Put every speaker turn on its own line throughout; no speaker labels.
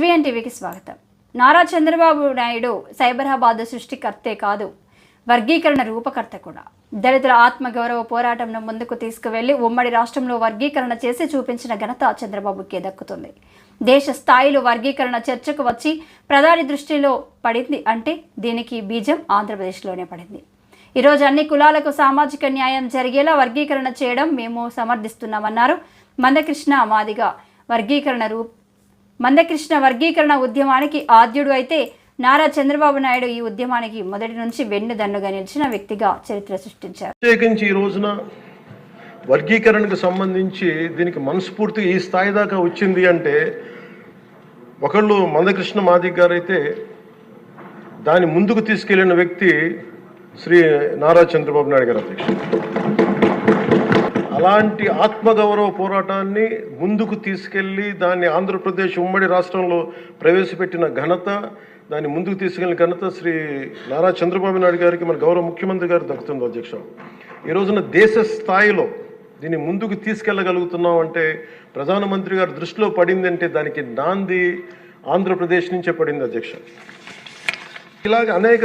హెచ్విఎన్ టీవీకి స్వాగతం. నారా చంద్రబాబు నాయుడు సైబరాబాద్ సృష్టికర్తే కాదు వర్గీకరణ రూపకర్త కూడా. దళితుల ఆత్మగౌరవ పోరాటంను ముందుకు తీసుకువెళ్ళి ఉమ్మడి రాష్ట్రంలో వర్గీకరణ చేసి చూపించిన ఘనత చంద్రబాబుకే దక్కుతుంది. దేశ స్థాయిలో వర్గీకరణ చర్చకు వచ్చి ప్రధాని దృష్టిలో పడింది అంటే దీనికి బీజం ఆంధ్రప్రదేశ్లోనే పడింది. ఈరోజు అన్ని కులాలకు సామాజిక న్యాయం జరిగేలా వర్గీకరణ చేయడం మేము సమర్థిస్తున్నామన్నారు మందకృష్ణ మాదిగా వర్గీకరణ రూ మందకృష్ణ వర్గీకరణ ఉద్యమానికి ఆద్యుడు అయితే నారా చంద్రబాబు నాయుడు ఈ ఉద్యమానికి మొదటి నుంచి వెన్నుదన్నుగా నిలిచిన వ్యక్తిగా చరిత్ర సృష్టించారు.
ప్రత్యేకించి ఈ రోజున వర్గీకరణకు సంబంధించి దీనికి మనస్ఫూర్తిగా ఈ స్థాయి దాకా వచ్చింది అంటే ఒకళ్ళు మందకృష్ణ మాదిక్ గారు అయితే దాన్ని ముందుకు తీసుకెళ్ళిన వ్యక్తి శ్రీ నారా చంద్రబాబు నాయుడు గారు అధ్యక్షుడు. అలాంటి ఆత్మగౌరవ పోరాటాన్ని ముందుకు తీసుకెళ్ళి దాన్ని ఆంధ్రప్రదేశ్ ఉమ్మడి రాష్ట్రంలో ప్రవేశపెట్టిన ఘనత దాన్ని ముందుకు తీసుకెళ్ళిన ఘనత శ్రీ నారా చంద్రబాబు నాయుడు గారికి మన గౌరవ ముఖ్యమంత్రి గారు దక్కుతుంది అధ్యక్ష. ఈ రోజున దేశ స్థాయిలో దీన్ని ముందుకు తీసుకెళ్ళగలుగుతున్నాం అంటే ప్రధానమంత్రి గారు దృష్టిలో పడిందంటే దానికి నాంది ఆంధ్రప్రదేశ్ నుంచే పడింది అధ్యక్ష. ఇలాగ అనేక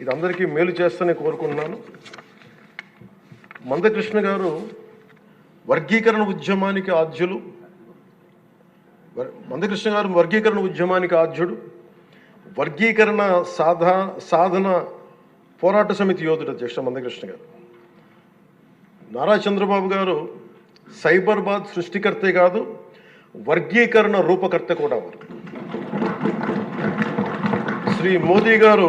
ఇది అందరికీ మేలు చేస్తూనే కోరుకుంటున్నాను. మందకృష్ణ గారు వర్గీకరణ ఉద్యమానికి ఆద్యులు. మందకృష్ణ గారు వర్గీకరణ ఉద్యమానికి ఆద్యుడు. వర్గీకరణ సాధా సాధన పోరాట సమితి యోధుడు అధ్యక్ష మందకృష్ణ గారు. నారా చంద్రబాబు గారు సైబర్బాద్ సృష్టికర్తే కాదు వర్గీకరణ రూపకర్త కూడా వారు. శ్రీ మోదీ గారు